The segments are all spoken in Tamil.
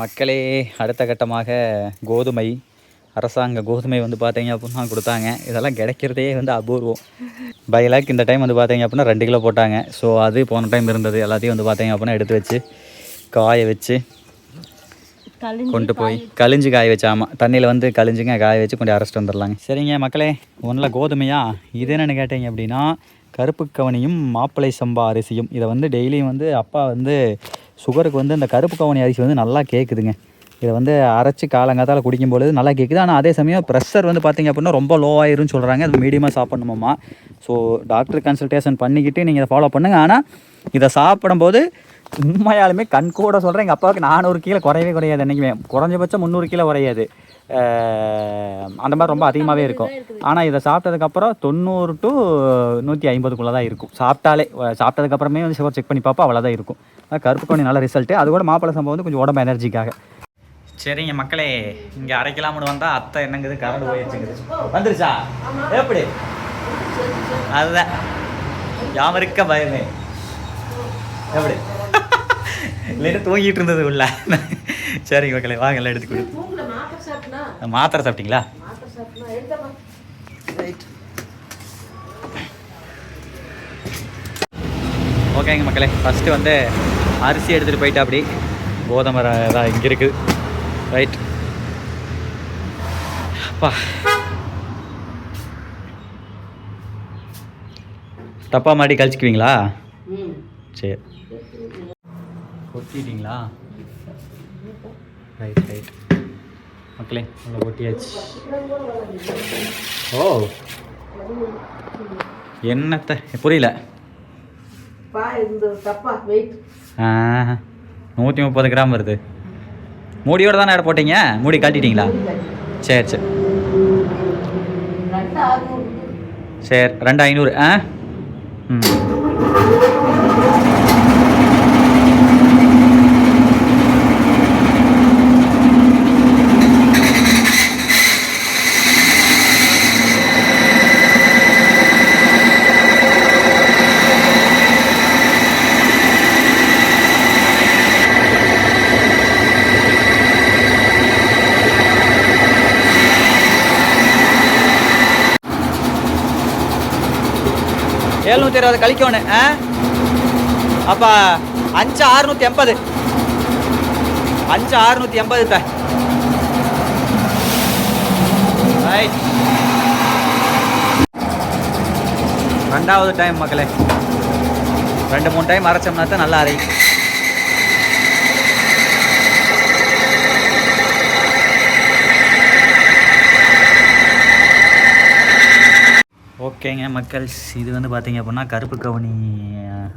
மக்களே அடுத்த கட்டமாக கோதுமை அரசாங்க கோதுமை வந்து பார்த்தீங்க அப்படின்னா கொடுத்தாங்க. இதெல்லாம் கிடைக்கிறதே வந்து அபூர்வம். பை லேக் இந்த டைம் வந்து பார்த்தீங்க அப்படின்னா ரெண்டு கிலோ போட்டாங்க. ஸோ அது போன டைம் இருந்தது. எல்லாத்தையும் வந்து பார்த்தீங்க அப்படின்னா எடுத்து வச்சு காய வச்சு கொண்டு போய் கழிஞ்சு காய வச்சு ஆமாம் தண்ணியில் வந்து கழிஞ்சுங்க காய வச்சு கொண்டு அரைச்சிட்டு வந்துடலாங்க. சரிங்க மக்களே ஒன்றில் கோதுமையா? இது என்னென்னு கேட்டீங்க அப்படின்னா கருப்பு கவனியும் மாப்பிளை சம்பா அரிசியும். இதை வந்து டெய்லியும் வந்து அப்பா வந்து சுகருக்கு வந்து இந்த கருப்பு கவனி அரிசி வந்து நல்லா கேட்குதுங்க இதை வந்து அரைச்சி காலங்காத்தால் குடிக்கும் பொழுது நல்லா கேட்குது ஆனால் அதே சமயம் ப்ரெஷர் வந்து பார்த்திங்க அப்படின்னா ரொம்ப லோவாயிருன்னு சொல்கிறாங்க அது மீடியமாக சாப்பிட்ணுமாம்மா ஸோ டாக்டர் கன்சல்டேஷன் பண்ணிக்கிட்டு நீங்கள் இதை ஃபாலோ பண்ணுங்கள் ஆனால் இதை சாப்பிடும்போது உண்மையாலுமே கண் கூட சொல்கிறேன் எங்கள் அப்பாவுக்கு நானூறு கிலோ குறையவே குறையாது. என்றைக்குமே குறைஞ்சபட்சம் முந்நூறு கிலோ குறையாது. அந்த மாதிரி ரொம்ப அதிகமாகவே இருக்கும். ஆனால் இதை சாப்பிட்டதுக்கப்புறம் தொண்ணூறு டு நூற்றி ஐம்பதுக்குள்ளே தான் இருக்கும். சாப்பிட்டாலே சாப்பிட்டதுக்கப்புறமே வந்து சுகர் செக் பண்ணி பார்ப்போம் அவ்வளோதான் இருக்கும். அதான் கருப்பு கவுனி நல்ல ரிசல்ட்டு அது கூட மாப்பிள்ளை சம்பவம் வந்து கொஞ்சம் உடம்பு எனர்ஜிக்காக. சரிங்க மக்களே இங்கே அரைக்கலாம்னு வந்தால் அத்தை என்னங்குது கரண்ட் போயிடுச்சுங்குது வந்துருச்சா? எப்படி? அதுதான். யாமருக்க பயமே. எப்படி? இல்லைன்னு தூங்கிட்டு இருந்தது உள்ள. சரிங்க மக்களே வாங்கலாம் எடுத்து கொடு. மாத்திரை சாப்பிட்டீங்களா? ரைட் ஓகேங்க மக்களே ஃபஸ்ட்டு வந்து அரிசி எடுத்துகிட்டு போயிட்டு அப்படி. கோதுமை தான் இங்கே இருக்குது ரைட் அப்பா. டப்பா மாடி கழிச்சிக்குவீங்களா? சரி. கொட்டிட்டீங்களா? ரைட் ரைட் மக்களே உங்களை கொட்டியாச்சு ஓ. என்னத்த? புரியல. நூற்றி முப்பது கிராம் வருது. மூடியோட தானே இடம் போட்டீங்க? மூடி காட்டிட்டீங்களா சரி சரி. சரி ரெண்டு ஐநூறு. ஆ? ம். எழுநூற்றி இருபது கழிக்கணும் ஆ? அப்போ அஞ்சு ஆறுநூத்தி எண்பது. அஞ்சு அறுநூற்றி எண்பது த ரைட் ரெண்டாவது டைம் மக்களே. ரெண்டு மூணு டைம் அரைச்சோம்னா தான் நல்லா அரைக்கும் ஓகேங்க மக்கள். இது வந்து பார்த்தீங்க அப்படின்னா கருப்பு கவுனி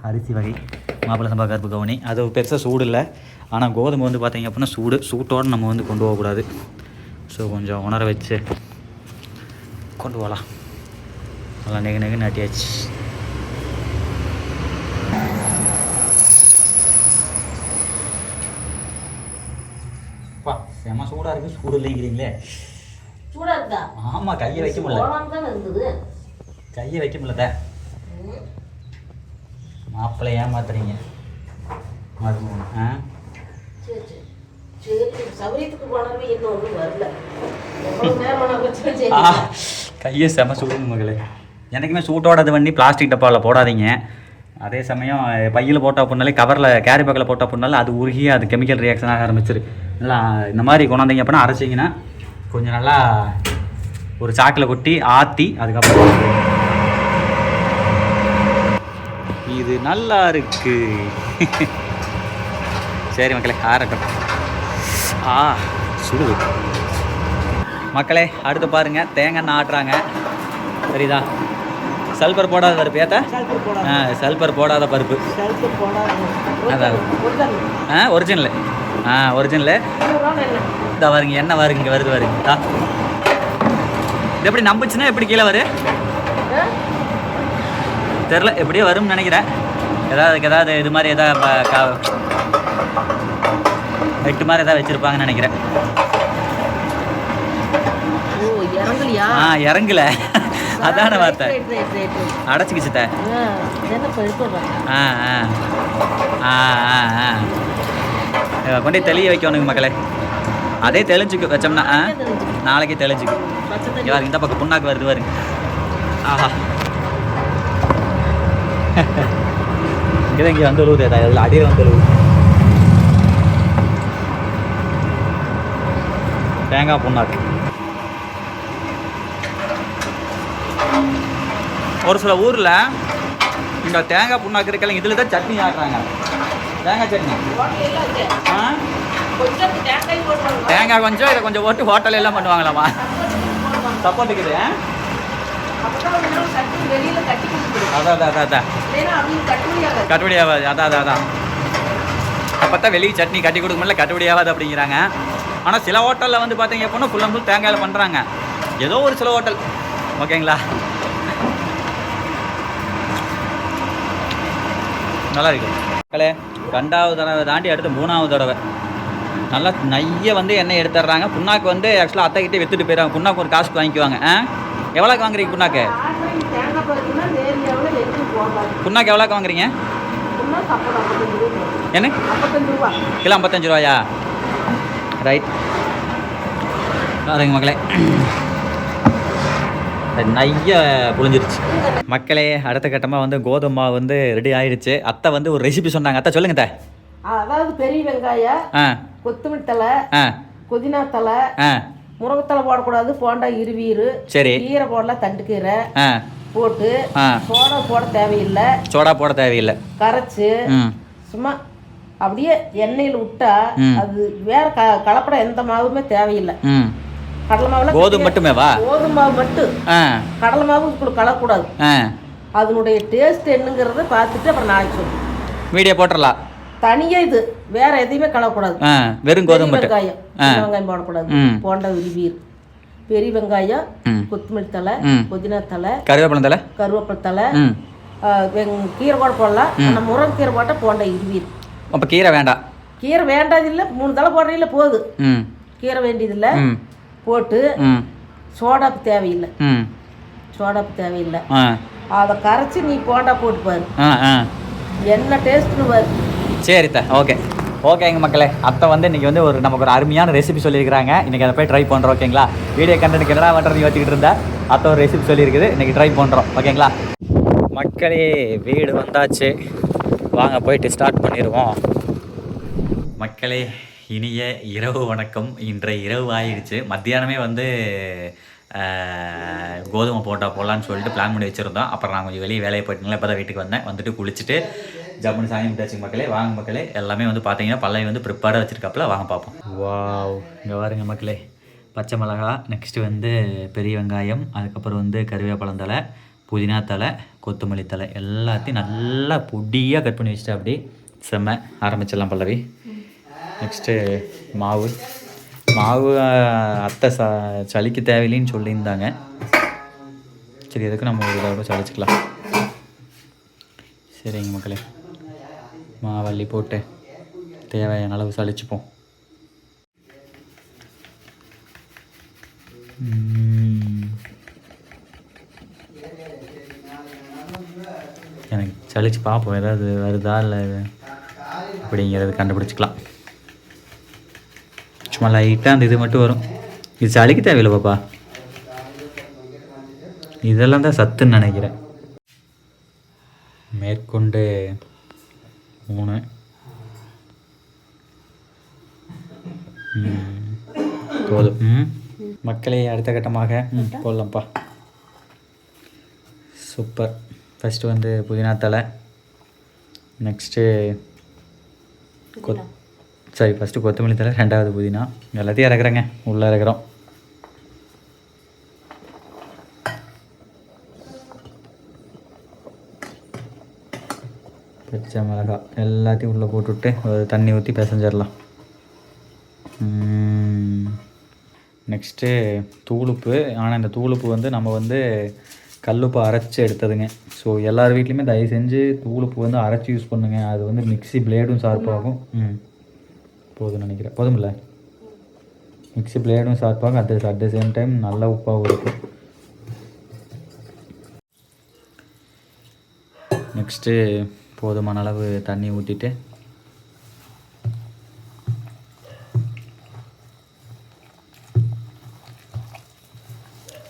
அரிசி வகை. மாப்பிள்ளை சம்பா கருப்பு கவுனி. அது பெருசாக சூடு இல்லை. ஆனால் கோதுமை வந்து பார்த்தீங்க அப்படின்னா சூடு சூட்டோடு நம்ம வந்து கொண்டு போகக்கூடாது. ஸோ கொஞ்சம் உணர வச்சு கொண்டு போகலாம் நல்லா நெகு நெகு நாட்டியாச்சு பா செம சூடாக இருக்குது சூடு இல்லைங்கிறீங்களே. சூடா இருக்கா? ஆமாம் கையை வைக்க முடியல. கையை வைக்க முடியல மாப்பிள்ளை ஏமாத்துறீங்க. மருமகன் ஆ? கையை செம சுடுங்க மகளே. எனக்குமே சூட்டோட பண்ணி பிளாஸ்டிக் டப்பாவில் போடாதீங்க. அதே சமயம் பையில் போட்ட அப்படின்னாலே கவரில் கேரி பேக்கில் போட்ட அப்படின்னாலும் அது உருகி அது கெமிக்கல் ரியாக்ஷன் ஆக ஆரம்பிச்சிரு. நல்லா இந்த மாதிரி கொண்டாந்தீங்க அப்படின்னா அரைச்சிங்கன்னா கொஞ்சம் நல்லா ஒரு சாக்கில் கொட்டி ஆற்றி அதுக்கப்புறம் இது நல்லா இருக்கு சரி மக்களே ஆறட்டும் ஆ சுடுது மக்களே அடுத்து பாருங்க தேங்காய் ஆட்டுறாங்க சரிதா? சல்பர் போடாத பருப்பு ஏத்த? சல்பர் போடா ஆ சல்பர் போடாத பருப்பு. அதான். ஆ ஒரிஜினலு. ஆ ஒரிஜினலு. இதா வருங்க என்ன வருங்க இங்கே வருது வருங்க இதா. இது எப்படி நம்புச்சுன்னா எப்படி கீழே வரும் ஆ? தெரில எப்படியோ வரும்னு நினைக்கிறேன். ஏதாவது ஏதாவது இது மாதிரி ஏதாவது வெட்டு மாதிரி ஏதாவது வச்சுருப்பாங்கன்னு நினைக்கிறேன். ஆ இறங்கல. அதான வார்த்தை ரைட் ரைட் ரைட் ரைட் அடைச்சிக்கிச்சு தே ஆ ஆ ஆ. ஆ ஆ கொண்டு தெளிய வைக்கணுங்க மக்களே. அதே தெளிஞ்சுக்கு வச்சோம்னா ஆ? நாளைக்கு தெளிஞ்சுக்கு. யார் இந்த பக்கம் புண்ணாக்கு வருது பாருங்க. ஆஹா. இங்கே இங்கே வந்து உழுவுது அதில் அடியில் வந்து உழுவுது. தேங்காய் புண்ணாக்கு. ஒரு சில ஊரில் இந்த தேங்காய் புண்ணாக்கு இருக்கல இதில் தான் சட்னி ஆடுறாங்க தேங்காய் சட்னி. தேங்காய் கொஞ்சம் இதை கொஞ்சம் போட்டு ஹோட்டல் எல்லாம் பண்ணுவாங்களாம்மா. சப்போர்ட்டுக்குது அதான் அதான் அதான் கட்டுப்படி ஆகாது. அதான் அதான் அதான். அப்போ தான் வெளியே சட்னி கட்டி கொடுக்க முடியல கட்டுப்படி ஆகாது அப்படிங்கிறாங்க. ஆனால் சில ஹோட்டலில் வந்து பார்த்தீங்க அப்படின்னா ஃபுல் அண்ட் ஃபுல் தேங்காயில் பண்ணுறாங்க ஏதோ ஒரு சில ஹோட்டல். ஓகேங்களா? நல்லா இருக்கு. மக்களே ரெண்டாவது தடவை தாண்டி அடுத்து மூணாவது தடவை. நல்லா நைய வந்து எண்ணெய் எடுத்துடுறாங்க. புண்ணாக்கு வந்து ஆக்சுவலாக அத்தைக்கிட்டே வித்துட்டு போயிடுறாங்க. புண்ணாக்கு ஒரு காசுக்கு வாங்கிக்குவாங்க. ஆ? எவ்வளோக்கு வாங்குறீங்க புண்ணாக்கு? புண்ணாக்கு எவ்வளோக்கு வாங்குறீங்க? என்ன? கிலோ ஐம்பத்தஞ்சு ரூபாயா? ரைட் பாருங்க மக்களே. நைய புழிஞ்சிருச்சு. மக்களே அடுத்த கட்டமாக வந்து கோதுமை வந்து ரெடி ஆயிடுச்சு. அத்தை வந்து ஒரு ரெசிபி சொன்னாங்க. அத்தை சொல்லுங்க அத்தை. அதாவது பெரிய வெங்காயம் கொத்தமல்லி தலை புதினா தலை முருங்கத்தலை போடக்கூடாது போண்டா இருவீரு சரி. கீரை போடலாம் தண்டு கீரை ஆ. போட்டு சோடா போட தேவையில்லை. சோடா போட தேவையில்லை. கரைச்சு சும்மா அப்படியே எண்ணெயில் விட்டா. அது வேற க கலப்படம் எந்த மாவுமே தேவையில்லை. கடலை மாவுல கோதுமை மட்டுமேவா கோதுமை மாவு மட்டும் கடலை மாவு ஆ. அதனுடைய டேஸ்ட் என்னங்கிறத பார்த்துட்டு அப்புறம் நாளைக்கு வீடியோ போட்டுடலாம் தனியா இது. வேற எதையுமே கலக்கக்கூடாது ஆ வெறும் கோதுமை வெங்காயம். வெங்காயம் போடக்கூடாது. போண்டா விரிவீர் பெரிய வெங்காயம் கொத்தமல்லி தலை. புதினா தலை கருவேப்பிலை தலை கருவேப்பிலை தலை கீரை கூட போடலாம். ஆனால் முருங்கை போட்டால் போண்டா இருவீர் அப்போ கீரை வேண்டாம் கீரை வேண்டாதில்லை. மூணு தலை போடுறீங்கள போகுது. கீரை வேண்டியதில்லை. போட்டு சோடாப்பு தேவையில்லை. சோடாப்பு தேவையில்லை. அதை கரைச்சி நீ போண்டா போட்டு பாரு. என்ன டேஸ்ட்னு பாரு. சரி த ஓகே ஓகேங்க மக்களே அத்தை வந்து இன்றைக்கி வந்து ஒரு நமக்கு ஒரு அருமையான ரெசிபி சொல்லியிருக்கிறாங்க. இன்றைக்கி அதை போய் ட்ரை பண்ணுறோம் ஓகேங்களா வீடியோ கண்டென்ட் என்னடா பண்ணுறது யோசிச்சுட்டு இருந்தா அத்தை ஒரு ரெசிபி சொல்லியிருக்குது. இன்றைக்கி ட்ரை பண்ணுறோம் ஓகேங்களா மக்களே வீடு வந்தாச்சு. வாங்க போயிட்டு ஸ்டார்ட் பண்ணிடுவோம். மக்களே இனிய இரவு வணக்கம். இன்றைய இரவு ஆயிடுச்சு. மத்தியானமே வந்து கோதுமை போட்டா போடலான்னு சொல்லிட்டு பிளான் பண்ணி வச்சுருந்தோம். அப்புறம் நான் கொஞ்சம் வெளியே வேலையை போயிட்டுங்களா இப்போ தான் வீட்டுக்கு வந்தேன். வந்துட்டு குளிச்சுட்டு ஜம்முன்னு சாமி கும்பிட்டாச்சு மக்களே வாங்க மக்களே. எல்லாமே வந்து பார்த்தீங்கன்னா பழைய வந்து ப்ரிப்பேராக வச்சுருக்காப்புல. வாங்க பார்ப்போம் வாவ் இங்கே பாருங்க மக்களே. பச்சை மிளகா நெக்ஸ்ட்டு வந்து பெரிய வெங்காயம் அதுக்கப்புறம் வந்து கருவேப்பழம் தலை புதினா தலை கொத்தமல்லி தலை எல்லாத்தையும் நல்லா பொடியாக கட் பண்ணி வச்சுட்டு அப்படி செம்ம ஆரம்பிச்சிடலாம் பல்லவி. நெக்ஸ்ட்டு மாவு. மாவு அத்தை ச சளிக்கு தேவையில்லைன்னு சொல்லியிருந்தாங்க. சரி எதுக்கு நம்ம ஒரு தடவை சளிச்சிக்கலாம். சரிங்க மக்களே. மாவள்ளி போட்டு தேவையான அளவு சளிச்சுப்போம். எனக்கு சளிச்சு பார்ப்போம். ஏதாவது வருதா இல்லை? அப்படிங்கிறது கண்டுபிடிச்சிக்கலாம். சும்மா லைட்டாக அந்த இது மட்டும் வரும். இது சளிக்கு தேவையில்லை பாப்பா. இதெல்லாம் தான் சத்துன்னு நினைக்கிறேன். மேற்கொண்டு மூணு ம். போதும் மக்களே அடுத்த கட்டமாக போடலாம்ப்பா. சூப்பர். ஃபஸ்ட்டு வந்து புதினா தலை நெக்ஸ்ட்டு கொத் சரி ஃபஸ்ட்டு கொத்தமல்லி தலை ரெண்டாவது புதினா. எல்லாத்தையும் இறக்குறேங்க. உள்ளே இறக்குறோம் பச்சை மிளகா எல்லாத்தையும் உள்ளே போட்டுவிட்டு தண்ணி ஊற்றி பிசைஞ்சிடலாம் நெக்ஸ்ட்டு தூளுப்பு. ஆனால் இந்த தூளுப்பு வந்து நம்ம வந்து கல்லுப்பு அரைச்சி எடுத்ததுங்க. ஸோ எல்லார் வீட்லேயுமே தயவு செஞ்சு தூளுப்பு வந்து அரைச்சி யூஸ் பண்ணுங்க. அது வந்து மிக்ஸி பிளேடும் ஷார்ப்பாகும் ம் போதும் நினைக்கிறேன். போதும்ல மிக்ஸி பிளேடும் ஷார்ப்பாகும் at at the same time நல்ல உப்பாகவும் இருக்கும் நெக்ஸ்ட்டு போதுமான அளவு தண்ணி ஊற்றிட்டு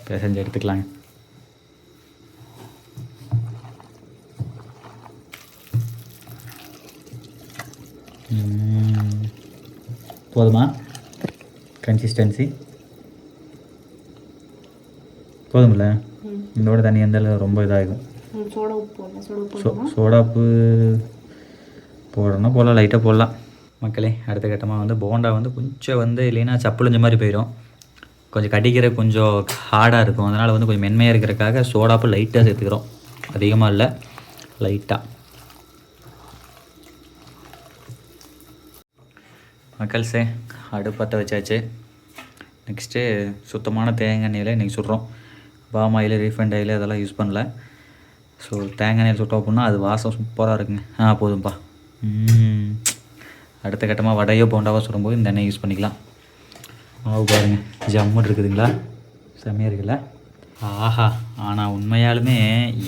பிசைஞ்சு எடுத்துக்கலாங்க. போதுமா? கன்சிஸ்டன்சி போதுமில்ல? இதோட தண்ணி இருந்தாலும் ரொம்ப இதாகும் சோடா உப்பு போடலாம் சோடா உப்பு சோ சோடாப்பு போடணும் போடலாம் லைட்டாக போடலாம். மக்களே அடுத்த கட்டமாக வந்து போண்டா வந்து கொஞ்சம் வந்து இல்லைன்னா சப்புளிஞ்ச மாதிரி போயிடும் கொஞ்சம் கடிக்கிற கொஞ்சம் ஹார்டாக இருக்கும். அதனால் வந்து கொஞ்சம் மென்மையாக இருக்கிறதுக்காக சோடாப்பு லைட்டாக சேர்த்துக்கிறோம். அதிகமாக இல்லை லைட்டாக மக்கள்ஸே அடுப்பற்ற வச்சாச்சு. நெக்ஸ்ட்டு சுத்தமான தேங்காய் எண்ணெயில் இன்றைக்கி சுடுறோம். பாம் ஆயில் ரீஃபைண்ட் ஆயில் அதெல்லாம் யூஸ் பண்ணல. ஸோ தேங்காய் எண்ணெயில் சுட்டோம் அப்படின்னா அது வாசம் சூப்பராக இருக்குங்க. ஆ போதும்ப்பா அடுத்த கட்டமாக வடையோ போண்டாவோ சுடும்போது இந்த எண்ணெய் யூஸ் பண்ணிக்கலாம். மாவு பாருங்க. ஜம்முன்னு இருக்குதுங்களா? செம்மையாக இருக்குல்ல? ஆஹா. ஆனால் உண்மையாலுமே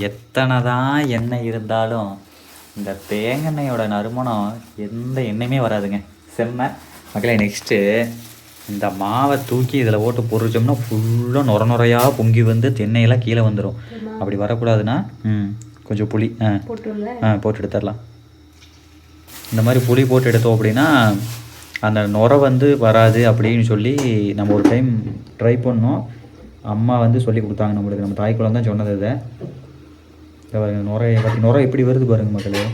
எத்தனை தான் எண்ணெய் இருந்தாலும் இந்த தேங்காய் எண்ணெயோட நறுமணம் எந்த எண்ணெயுமே வராதுங்க. செம்ம. மக்களே நெக்ஸ்ட்டு இந்த மாவை தூக்கி இதில் போட்டு பொரிச்சோம்னா ஃபுல்லாக நுர நுறையாக பொங்கி வந்து தென்னையெல்லாம் கீழே வந்துடும் அப்படி வரக்கூடாதுன்னா ம் கொஞ்சம் புளி ஆ ஆ போட்டு எடுத்துடலாம். இந்த மாதிரி புளி போட்டு எடுத்தோம் அப்படின்னா அந்த நுரை வந்து வராது அப்படின்னு சொல்லி நம்ம ஒரு டைம் ட்ரை பண்ணோம். அம்மா வந்து சொல்லி கொடுத்தாங்க நம்மளுக்கு. நம்ம தாய் குளம் தான் சொன்னது இதை. பாருங்க நுரை பற்றி நுரை எப்படி வருது பாருங்க மக்களே.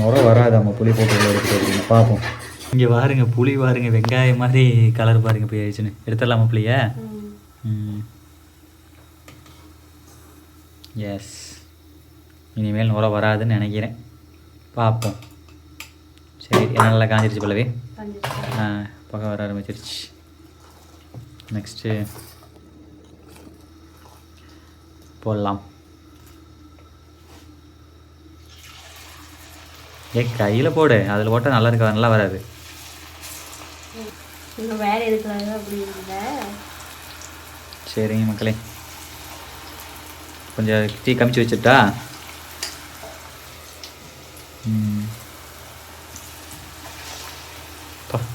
நுரை வராது நம்ம புளி போட்டு எடுத்து அப்படின்னு பார்ப்போம். இங்கே பாருங்க புளி பாருங்க வெங்காயம் மாதிரி கலர் பாருங்க போய் ஆயிடுச்சுன்னு எடுத்துடலாமா புளிய? எஸ் இனிமேல் நுரை வராதுன்னு நினைக்கிறேன். பார்ப்போம் சரி என்ன நல்லா காஞ்சிருச்சு பல்லவி ஆ பக்கம் வர ஆரம்பிச்சிருச்சு. நெக்ஸ்ட்டு போடலாம். ஏ கையில் போடு. அதில் போட்டால் நல்லா இருக்கா? நல்லா வராது. இன்னும் வேலை இருக்கிறாங்க அப்படி இல்லை சரிங்க மக்களே. கொஞ்சம் டீ கமிச்சு வச்சுட்டா?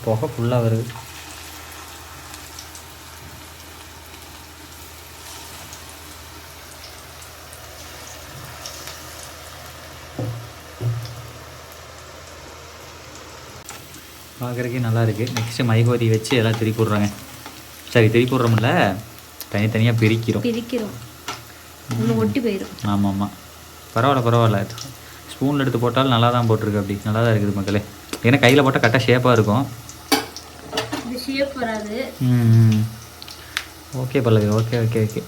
புகை ஃபுல்லாக வருது. பார்க்குறக்கே நல்லா இருக்குது நெக்ஸ்ட்டு மைகோதி வச்சு எல்லாம் திருப்பி விட்றாங்க சரி திருப்பி விட்றோம்ல தனித்தனியாக பிரிக்கிறோம். பிரிக்கிறோம். ஒட்டி போயிடும் ஆமாம். ஆமாம் பரவாயில்ல. பரவாயில்ல ஸ்பூனில் எடுத்து போட்டாலும் நல்லா தான் போட்டிருக்கு அப்படி. நல்லா தான் இருக்குது மக்களே. ஏன்னா கையில் போட்டால் கரெக்டாக ஷேப்பாக இருக்கும். ஷேப் வராது. ம் okay Pallavi okay okay okay.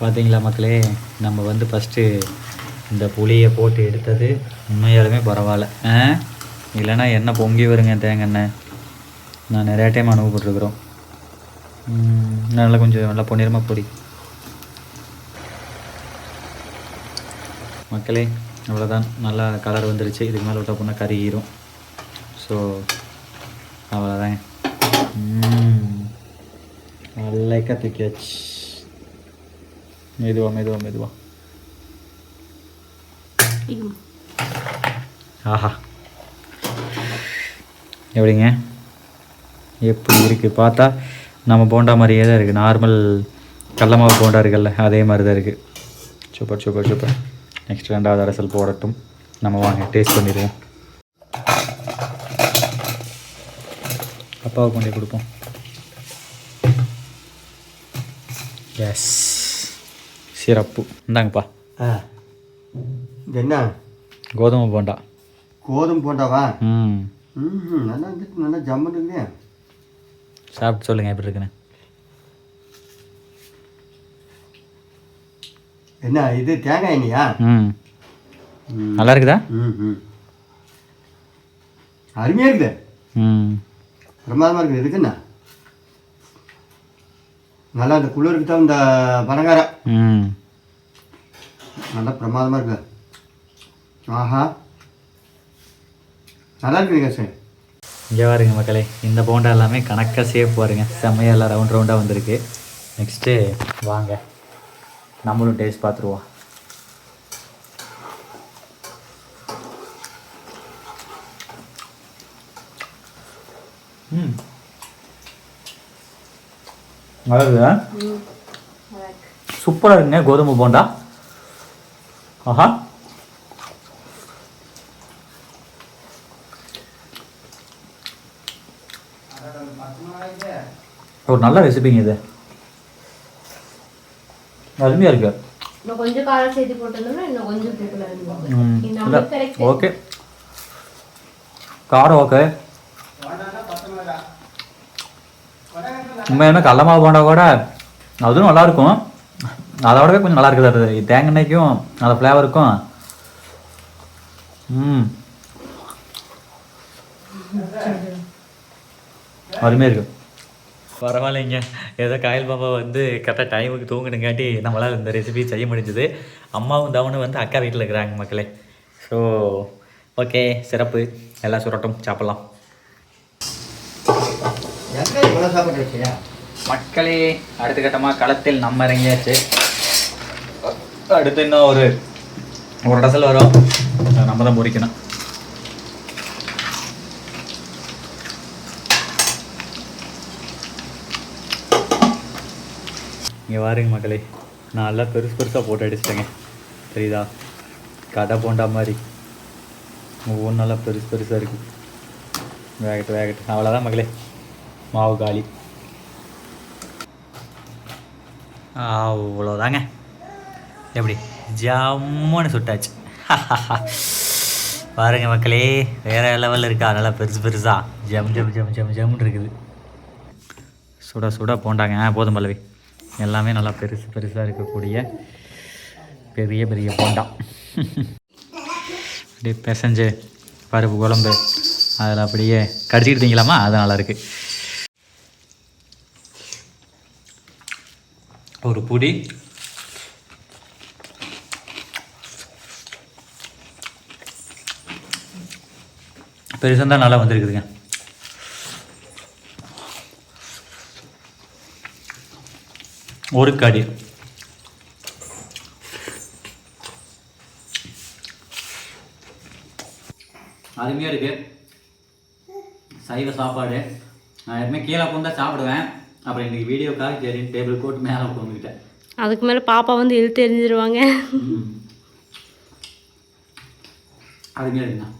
பார்த்தீங்களா மக்களே? நம்ம வந்து ஃபஸ்ட்டு இந்த புளியை போட்டு எடுத்தது உண்மையாலுமே பரவாயில்ல. ஆ? இல்லைன்னா எண்ணெய் பொங்கி வருங்க தேங்காய் எண்ணெய். நான் நிறையா டைம் அனுபவப்பட்டிருக்கிறோம். நல்லா கொஞ்சம் நல்லா பொன்னிறமாக பொடி. மக்களே அவ்வளோதான் நல்லா கலர் வந்துருச்சு. இதுக்கு மேலே விட்டால் போனால் கருகிரும். ஸோ அவ்வளோதாங்க நல்லா தூக்கி மெதுவா மெதுவா மெதுவா. ம். ஆஹா. எப்படிங்க? எப்படி இருக்குது பார்த்தா நம்ம போண்டா மாதிரியே தான் இருக்குது நார்மல் கடல மாவு போண்டா இருக்குல்ல அதே மாதிரி தான் இருக்குது சூப்பர் சூப்பர் சூப்பர் நெக்ஸ்ட் ரெண்டாவது அரசல் போடட்டும். நம்ம வாங்க டேஸ்ட் பண்ணிடுவோம். அப்பாவுக்கு கொண்டு கொடுப்போம். எஸ் சிறப்பு. இந்தாங்கப்பா. ஆ. என்ன? கோதுமை போண்டா. கோதுமை போண்டாவா? ம். ம் நல்லா இருந்துச்சு நல்லா ஜம்மன் இருக்குதே சாப்பிட்டு சொல்லுங்கள் எப்படி இருக்குன்னு. என்ன இது தேங்காய் எண்ணெயா? ம். நல்லா இருக்குதா? ம் ம் அருமையாக இருக்குது ம் பிரமாதமாக இருக்குது இருக்குண்ணா நல்லா இந்த குளிருக்கு தான் இந்த பனகாரம் ம். நல்லா பிரமாதமாக இருக்குது ஆஹா. நல்லா இருக்குதுங்க சார் இங்கே பாருங்க மக்களே இந்த போண்டா எல்லாமே கணக்காக சேஃப் பாருங்க. செம்மையாக எல்லாம் ரவுண்ட் ரவுண்டாக வந்திருக்கு. நெக்ஸ்ட்டு வாங்க. நம்மளும் டேஸ்ட் பார்த்துருவோம். ம். நல்லா சூப்பராக இருக்குங்க கோதுமை போண்டா ஆஹா ஒரு நல்ல ரெசிபிங்க இது. அருமையாக இருக்கு. கொஞ்சம் காரம் சேர்த்து இன்னும் ஓகே காரம் ஓகே உண்மையான கடல மாவு போண்டா கூட அதுவும் நல்லா இருக்கும். அதோடவே கொஞ்சம் நல்லா இருக்குது. அது தேங்காய் எண்ணெய்க்கும் அந்த ஃப்ளேவருக்கும் ம். அருமையாக இருக்கு. பரவாயில்லைங்க. ஏதோ காயல் பாப்பா வந்து கரெக்டாக டைமுக்கு தூங்கினுங்காட்டி நம்மளால் இந்த ரெசிபி செய்ய முடிஞ்சது. அம்மாவும் தவனும் வந்து அக்கா வீட்டில் இருக்கிறாங்க மக்களே. ஸோ ஓகே சிறப்பு. எல்லாம் சுரட்டும். சாப்பிட்லாம். மக்களே அடுத்த கட்டமாக களத்தில் நம்ம இறங்கியாச்சு. அடுத்து இன்னும் ஒரு ஒரு டசல் வரும். நம்ம தான் பொறிக்கணும். இங்கே வாருங்க மக்களே. நான் எல்லாம் பெருசு பெருசாக போட்டு அடிச்சிட்டேங்க. தெரியுதா? கடை போண்டா மாதிரி. ஒவ்வொன்றும் நல்லா பெருசு பெருசாக இருக்குது வேகட்டு வேகட்டு. அவ்வளோதான் மகளே மாவு காலி. அவ்வளோதாங்க எப்படி? ஜம்முன்னு சுட்டாச்சு. பாருங்க மக்களே வேற லெவலில் இருக்கா? நல்லா பெருசு பெருசா. ஜம் ஜம் ஜம் ஜம் ஜம்னு இருக்குது. சுட சுட போண்டாங்க. போதும் பல்லவி. எல்லாமே நல்லா பெருசு பெருசாக இருக்கக்கூடிய பெரிய பெரிய போண்டா. அப்படியே பிசைஞ்சு பருப்பு குழம்பு அதில் அப்படியே கடிச்சிக்கிட்டீங்களாமா அது நல்லாயிருக்கு ஒரு பொடி பெருசாக தான் நல்லா வந்திருக்குதுங்க. ஒரு கடி. அருமையாக இருக்கு. சைவ சாப்பாடு. நான் எப்பவுமே கீழே உட்காந்து சாப்பிடுவேன். அப்புறம் இன்னைக்கு வீடியோக்காக சரி டேபிள் கோட் மேலே உட்காந்துக்கிட்டேன் அதுக்கு மேலே பாப்பா வந்து இழுத்து எரிஞ்சிருவாங்க அருமையாக இருக்குண்ணா.